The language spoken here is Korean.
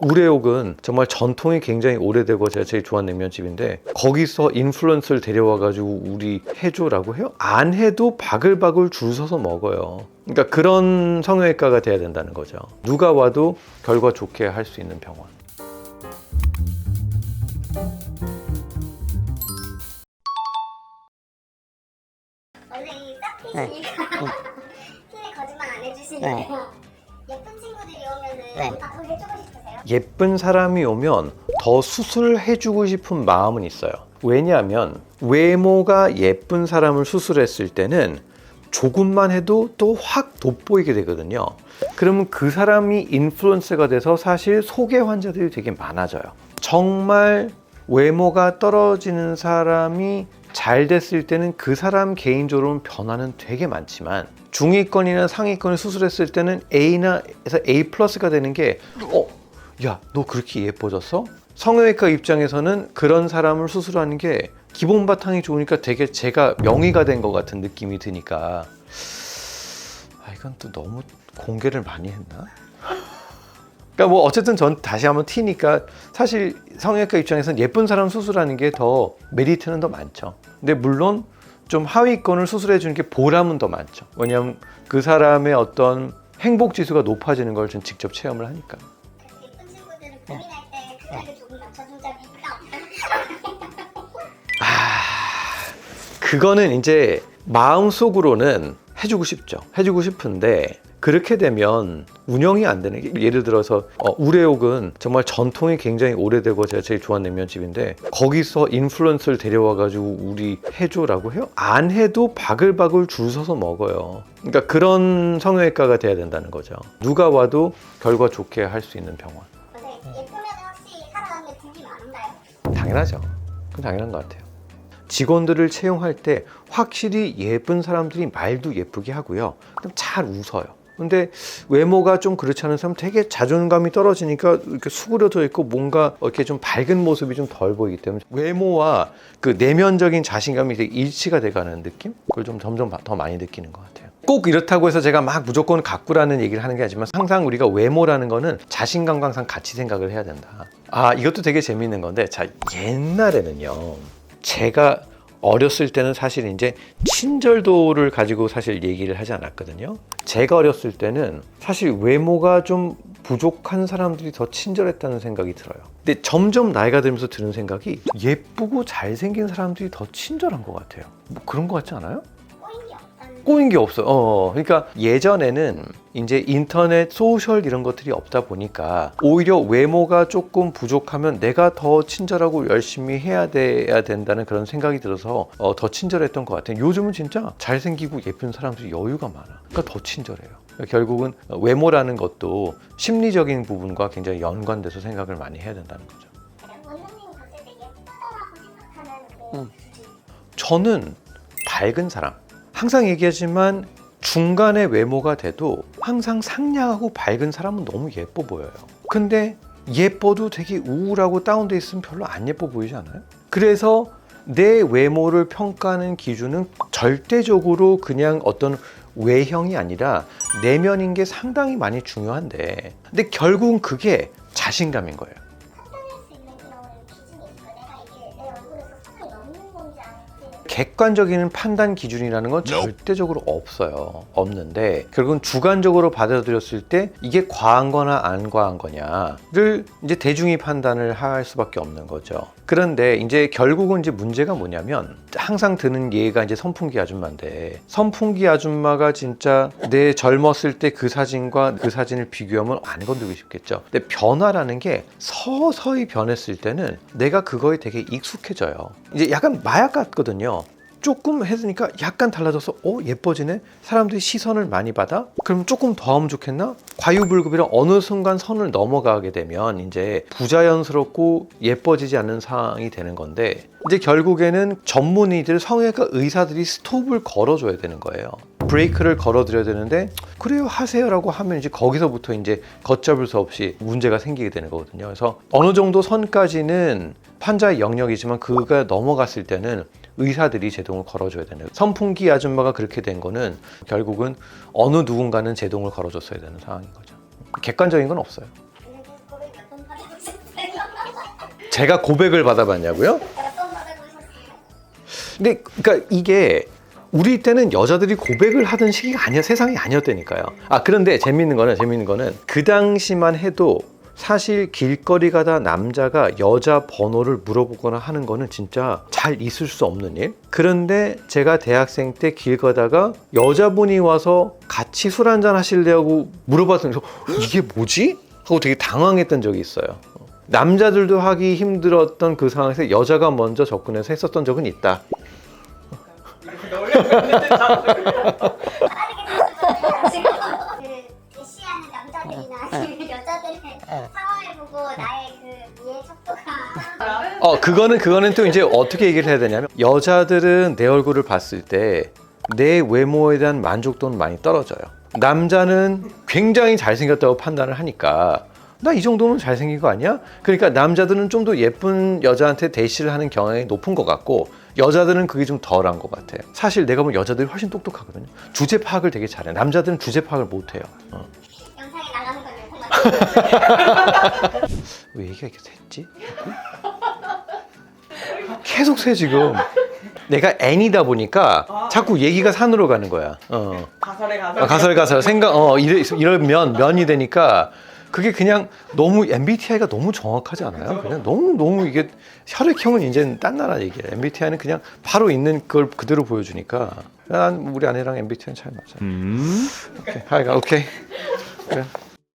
우레옥은 정말 전통이 굉장히 오래되고 제가 제일 좋아하는 냉면집인데 거기서 인플루언서를 데려와 가지고 우리 해줘라고 해요? 안 해도 바글바글 줄 서서 먹어요. 그러니까 그런 성형외과가 돼야 된다는 거죠. 누가 와도 결과 좋게 할 수 있는 병원. 원래 이 싹피니까 팀에 거짓말 안 해주시는데 네. 예쁜 친구들이 오면은 네. 앞으로 해주고 싶으세요? 예쁜 사람이 오면 더 수술해주고 싶은 마음은 있어요. 왜냐하면 외모가 예쁜 사람을 수술했을 때는 조금만 해도 또 확 돋보이게 되거든요. 그러면 그 사람이 인플루언서가 돼서 사실 소개 환자들이 되게 많아져요. 정말 외모가 떨어지는 사람이 잘 됐을 때는 그 사람 개인적으로는 변화는 되게 많지만 중위권이나 상위권을 수술했을 때는 A나 에서 A 플러스가 되는 게 어, 야, 너 그렇게 예뻐졌어? 성형외과 입장에서는 그런 사람을 수술하는 게 기본 바탕이 좋으니까 되게 제가 명의가 된 것 같은 느낌이 드니까 아, 이건 또 너무 공개를 많이 했나? 그러니까 뭐 어쨌든 전 다시 한번 티니까 사실 성형외과 입장에서는 예쁜 사람 수술하는 게 더 메리트는 더 많죠. 근데 물론 좀 하위권을 수술해 주는 게 보람은 더 많죠. 왜냐하면 그 사람의 어떤 행복 지수가 높아지는 걸 전 직접 체험을 하니까. 고민할 때 그날을 조금 낮춰준 적이 있다 그거는 이제 마음속으로는 해주고 싶죠. 해주고 싶은데 그렇게 되면 운영이 안 되는 게 예를 들어서 어, 우레옥은 정말 전통이 굉장히 오래되고 제가 제일 좋아하는 냉면집인데 거기서 인플루언서를 데려와 가지고 우리 해줘라고 해요? 안 해도 바글바글 줄 서서 먹어요. 그러니까 그런 성형외과가 돼야 된다는 거죠. 누가 와도 결과 좋게 할 수 있는 병원. 당연하죠. 그건 당연한 것 같아요. 직원들을 채용할 때 확실히 예쁜 사람들이 말도 예쁘게 하고요. 그럼 잘 웃어요. 근데 외모가 좀 그렇지 않은 사람 되게 자존감이 떨어지니까 이렇게 수그려져 있고 뭔가 이렇게 좀 밝은 모습이 좀 덜 보이기 때문에 외모와 그 내면적인 자신감이 되게 일치가 돼가는 느낌? 그걸 좀 점점 더 많이 느끼는 것 같아요. 꼭 이렇다고 해서 제가 막 무조건 가꾸라는 얘기를 하는 게 아니지만 항상 우리가 외모라는 거는 자신감과 항상 같이 생각을 해야 된다. 아, 이것도 되게 재밌는 건데, 자, 옛날에는요, 제가 어렸을 때는 사실 이제 친절도를 가지고 사실 얘기를 하지 않았거든요. 제가 어렸을 때는 사실 외모가 좀 부족한 사람들이 더 친절했다는 생각이 들어요. 근데 점점 나이가 들면서 드는 생각이 예쁘고 잘생긴 사람들이 더 친절한 것 같아요. 뭐 그런 것 같지 않아요? 꼬인 게게 없어요. 어, 그러니까 예전에는 이제 인터넷, 소셜 이런 것들이 없다 보니까 오히려 외모가 조금 부족하면 내가 더 친절하고 열심히 해야 돼야 된다는 그런 생각이 들어서 어, 더 친절했던 것 같아요. 요즘은 진짜 잘생기고 예쁜 사람들이 여유가 많아. 그러니까 더 친절해요. 결국은 외모라는 것도 심리적인 부분과 굉장히 연관돼서 생각을 많이 해야 된다는 거죠. 원장님 봤을 때 예쁘다라고 생각하는 그 음. 저는 밝은 사람. 항상 얘기하지만 중간의 외모가 돼도 항상 상냥하고 밝은 사람은 너무 예뻐 보여요. 근데 예뻐도 되게 우울하고 다운돼 있으면 별로 안 예뻐 보이지 않아요? 그래서 내 외모를 평가하는 기준은 절대적으로 그냥 어떤 외형이 아니라 내면인 게 상당히 많이 중요한데 근데 결국은 그게 자신감인 거예요. 객관적인 판단 기준이라는 건 절대적으로 없어요. 없는데 결국은 주관적으로 받아들였을 때 이게 과한 거나 안 과한 거냐를 이제 대중이 판단을 할 수밖에 없는 거죠. 그런데 이제 결국은 이제 문제가 뭐냐면 항상 드는 예가 이제 선풍기 아줌마인데 선풍기 아줌마가 진짜 내 젊었을 때 그 사진과 그 사진을 비교하면 안 건드리고 싶겠죠. 근데 변화라는 게 서서히 변했을 때는 내가 그거에 되게 익숙해져요. 이제 약간 마약 같거든요. 조금 했으니까 약간 달라져서 어 예뻐지네? 사람들이 시선을 많이 받아? 그럼 조금 더 하면 좋겠나? 과유불급이랑 어느 순간 선을 넘어가게 되면 이제 부자연스럽고 예뻐지지 않는 상황이 되는 건데 이제 결국에는 전문의들 성형외과 의사들이 스톱을 걸어줘야 되는 거예요. 브레이크를 걸어드려야 되는데 그래요 하세요라고 하면 이제 거기서부터 이제 걷잡을 수 없이 문제가 생기게 되는 거거든요. 그래서 어느 정도 선까지는 환자의 영역이지만 그가 넘어갔을 때는 의사들이 제동을 걸어줘야 되는. 선풍기 아줌마가 그렇게 된 거는 결국은 어느 누군가는 제동을 걸어줬어야 되는 상황인 거죠. 객관적인 건 없어요. 제가 고백을 받아봤냐고요? 근데 그러니까 이게 우리 때는 여자들이 고백을 하던 시기가 아니야 세상이 아니었다니까요. 아 그런데 재밌는 거는 재밌는 거는 그 당시만 해도 사실 길거리 가다 남자가 여자 번호를 물어보거나 하는 거는 진짜 잘 있을 수 없는 일. 그런데 제가 대학생 때 길 가다가 여자분이 와서 같이 술 한잔 하실래고 물어봤더니 저, 이게 뭐지? 하고 되게 당황했던 적이 있어요. 남자들도 하기 힘들었던 그 상황에서 여자가 먼저 접근해서 했었던 적은 있다. 그 대시하는 남자들이나 그 여자들의 상황을 보고 나의 그 이해 속도가 어 그거는 그거는 또 이제 어떻게 얘기를 해야 되냐면 여자들은 내 얼굴을 봤을 때 내 외모에 대한 만족도는 많이 떨어져요. 남자는 굉장히 잘생겼다고 판단을 하니까 나 이 정도면 잘생긴 거 아니야? 그러니까 남자들은 좀 더 예쁜 여자한테 대시를 하는 경향이 높은 것 같고 여자들은 그게 좀 덜한 것 같아요. 사실 내가 보면 여자들이 훨씬 똑똑하거든요. 주제 파악을 되게 잘해. 남자들은 주제 파악을 못해요. 어. 왜 얘기가 이렇게 샜지? 계속 새 지금. 내가 N이다 보니까 자꾸 얘기가 산으로 가는 거야. 어. 가설에 가설. 아, 가설 가설 생각 어 이래, 이러면 면이 되니까 그게 그냥 너무 MBTI가 너무 정확하지 않아요? 그냥 너무 너무 이게 혈액형은 이제는 딴 나라 얘기예요. MBTI는 그냥 바로 있는 걸 그대로 보여주니까 난 우리 아내랑 MBTI는 잘 맞아요. 오케이 하이가 오케이 그래.